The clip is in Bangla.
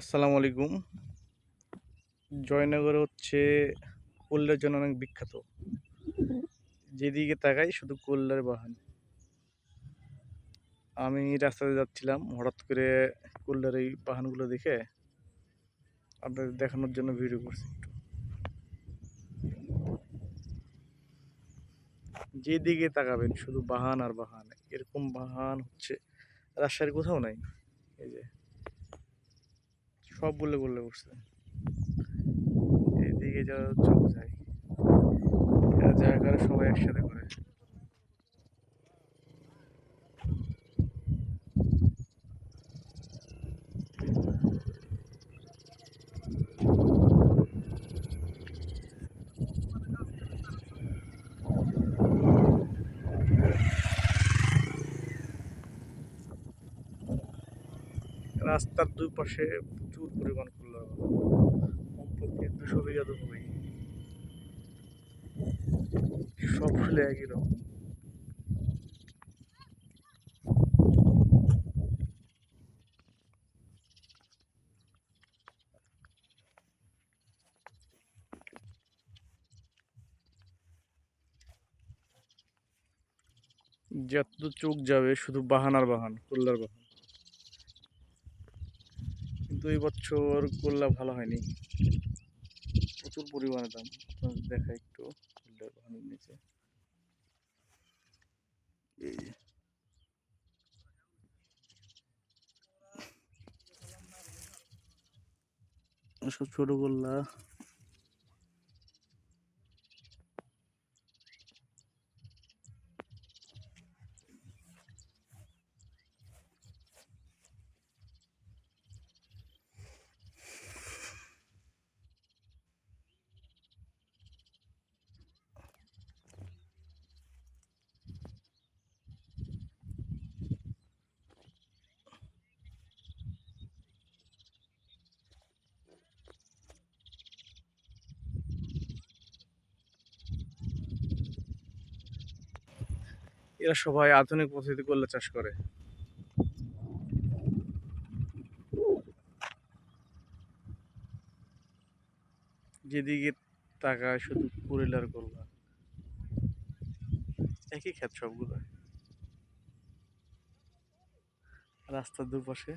আসসালামু আলাইকুম। জয়নগর হচ্ছে কল্যার জন্য অনেক বিখ্যাত। যেদিকে তাকাই শুধু কল্যার বাহন। আমি রাস্তাতে যাচ্ছিলাম, হঠাৎ করে কল্যার এই বাহনগুলো দেখে আপনাদের দেখানোর জন্য ভিডিও করছি একটু। যেদিকে তাকাবেন শুধু বাহান আর বাহান, এরকম বাহান হচ্ছে রাজশাহীর কোথাও নাই। এই যে সব বলে বললে উঠছে। এদিকে যা চোখ যায়। এরা জায়গার সবাই একসাথে করে। রাস্তার দুই পাশে প্রচুর পরিমাণ খোলা কমপক্ষে দুশো বিঘা তো হবেই। সব ফুলে একই রকম। যত চোখ যাবে, শুধু বাহান আর বাহান কল্যার বাহান। এই বছর গোল্লা ভালো হয়নি। প্রচুর পরিমাণে দাম। দেখা একটু নিচে এই। সব ছোট গোল্লা এরা সবাই আধুনিক পদ্ধতিতে করলে চাষ করে। যেদিকে তাকায় শুধু কুড়িলার গোল্লা। একই ক্ষেত সবগুলো। রাস্তার দুপাশে